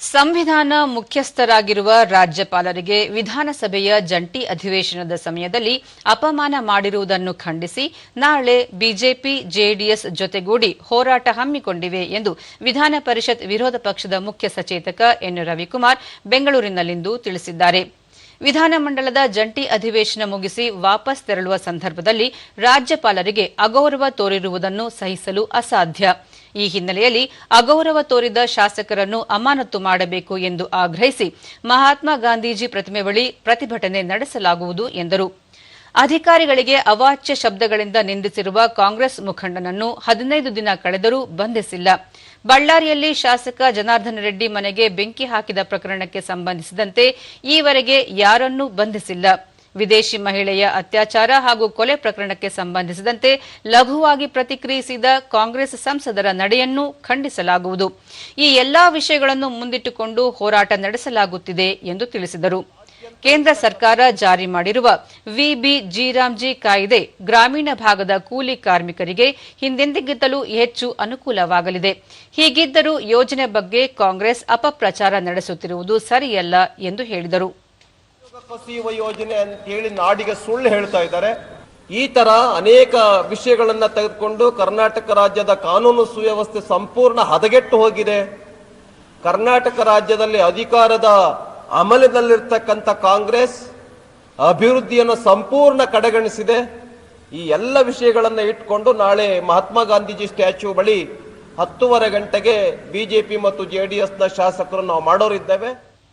ಸಂವಿಧಾನ ಮುಖ್ಯಸ್ಥರಾಗಿರುವ ರಾಜ್ಯಪಾಲರಿಗೆ ವಿಧಾನಸಭೆಯ ಜಂಟಿ ಅಧಿವೇಶನದ ಸಮಯದಲ್ಲಿ ಅಪಮಾನ ಮಾಡಿರುವುದನ್ನು ಖಂಡಿಸಿ ನಾಳೆ ಬಿಜೆಪಿ, ಜೆಡಿಎಸ್ ಜೊತೆಗೂಡಿ ಹೋರಾಟ ಹಮ್ಮಿಕೊಂಡಿವೆ ಎಂದು ವಿಧಾನ ಪರಿಷತ್ ವಿರೋಧ ಪಕ್ಷದ ಮುಖ್ಯ ಸಚೇತಕ ಎನ್ ರವಿಕುಮಾರ್ ಬೆಂಗಳೂರಿನಲ್ಲಿಂದು ತಿಳಿಸಿದ್ದಾರೆ. ವಿಧಾನಮಂಡಲದ ಜಂಟಿ ಅಧಿವೇಶನ ಮುಗಿಸಿ ವಾಪಸ್ ತೆರಳುವ ಸಂದರ್ಭದಲ್ಲಿ ರಾಜ್ಯಪಾಲರಿಗೆ ಅಗೌರವ ತೋರಿರುವುದನ್ನು ಸಹಿಸಲು ಅಸಾಧ್ಯ. ಈ ಹಿನ್ನೆಲೆಯಲ್ಲಿ ಅಗೌರವ ತೋರಿದ ಶಾಸಕರನ್ನು ಅಮಾನತು ಮಾಡಬೇಕು ಎಂದು ಆಗ್ರಹಿಸಿ ಮಹಾತ್ಮ ಗಾಂಧೀಜಿ ಪ್ರತಿಮೆ ಬಳಿ ಪ್ರತಿಭಟನೆ ನಡೆಸಲಾಗುವುದು ಎಂದರು. ಅಧಿಕಾರಿಗಳಿಗೆ ಅವಾಚ್ಯ ಶಬ್ದಗಳಿಂದ ನಿಂದಿಸಿರುವ ಕಾಂಗ್ರೆಸ್ ಮುಖಂಡನನ್ನು ಹದಿನೈದು ದಿನ ಕಳೆದರೂ ಬಂಧಿಸಿಲ್ಲ. ಬಳ್ಳಾರಿಯಲ್ಲಿ ಶಾಸಕ ಜನಾರ್ದನ ರೆಡ್ಡಿ ಮನೆಗೆ ಬೆಂಕಿ ಹಾಕಿದ ಪ್ರಕರಣಕ್ಕೆ ಸಂಬಂಧಿಸಿದಂತೆ ಈವರೆಗೆ ಯಾರನ್ನೂ ಬಂಧಿಸಿಲ್ಲ. ವಿದೇಶಿ ಮಹಿಳೆಯ ಅತ್ಯಾಚಾರ ಹಾಗೂ ಕೊಲೆ ಪ್ರಕರಣಕ್ಕೆ ಸಂಬಂಧಿಸಿದಂತೆ ಲಘುವಾಗಿ ಪ್ರತಿಕ್ರಿಯಿಸಿದ ಕಾಂಗ್ರೆಸ್ ಸಂಸದರ ನಡೆಯನ್ನು ಖಂಡಿಸಲಾಗುವುದು. ಈ ಎಲ್ಲಾ ವಿಷಯಗಳನ್ನು ಮುಂದಿಟ್ಟುಕೊಂಡು ಹೋರಾಟ ನಡೆಸಲಾಗುತ್ತಿದೆ ಎಂದು ತಿಳಿಸಿದರು. ಕೇಂದ್ರ ಸರ್ಕಾರ ಜಾರಿ ಮಾಡಿರುವ ವಿಬಿ ಜಿರಾಮ್ಜಿ ಕಾಯ್ದೆ ಗ್ರಾಮೀಣ ಭಾಗದ ಕೂಲಿ ಕಾರ್ಮಿಕರಿಗೆ ಹಿಂದೆಂದಿಗಿಂತಲೂ ಹೆಚ್ಚು ಅನುಕೂಲವಾಗಲಿದೆ. ಹೀಗಿದ್ದರೂ ಯೋಜನೆ ಬಗ್ಗೆ ಕಾಂಗ್ರೆಸ್ ಅಪಪ್ರಚಾರ ನಡೆಸುತ್ತಿರುವುದು ಸರಿಯಲ್ಲ ಎಂದು ಹೇಳಿದರು. ಕಸಿಯುವ ಯೋಜನೆ ಅಂತ ಹೇಳಿ ನಾಡಿಗೆ ಸುಳ್ಳು ಹೇಳ್ತಾ ಇದ್ದಾರೆ. ಈ ತರ ಅನೇಕ ವಿಷಯಗಳನ್ನ ತೆಗೆದುಕೊಂಡು ಕರ್ನಾಟಕ ರಾಜ್ಯದ ಕಾನೂನು ಸುವ್ಯವಸ್ಥೆ ಸಂಪೂರ್ಣ ಹದಗೆಟ್ಟು ಹೋಗಿದೆ. ಕರ್ನಾಟಕ ರಾಜ್ಯದಲ್ಲಿ ಅಧಿಕಾರದ ಅಮಲದಲ್ಲಿರ್ತಕ್ಕಂಥ ಕಾಂಗ್ರೆಸ್ ಅಭಿವೃದ್ಧಿಯನ್ನು ಸಂಪೂರ್ಣ ಕಡೆಗಣಿಸಿದೆ. ಈ ಎಲ್ಲ ವಿಷಯಗಳನ್ನು ಇಟ್ಕೊಂಡು ನಾಳೆ ಮಹಾತ್ಮ ಗಾಂಧೀಜಿ ಸ್ಟ್ಯಾಚ್ಯೂ ಬಳಿ ಹತ್ತೂವರೆ ಗಂಟೆಗೆ ಬಿಜೆಪಿ ಮತ್ತು ಜೆಡಿಎಸ್ನ ಶಾಸಕರು ನಾವು ಮಾಡೋರಿದ್ದೇವೆ.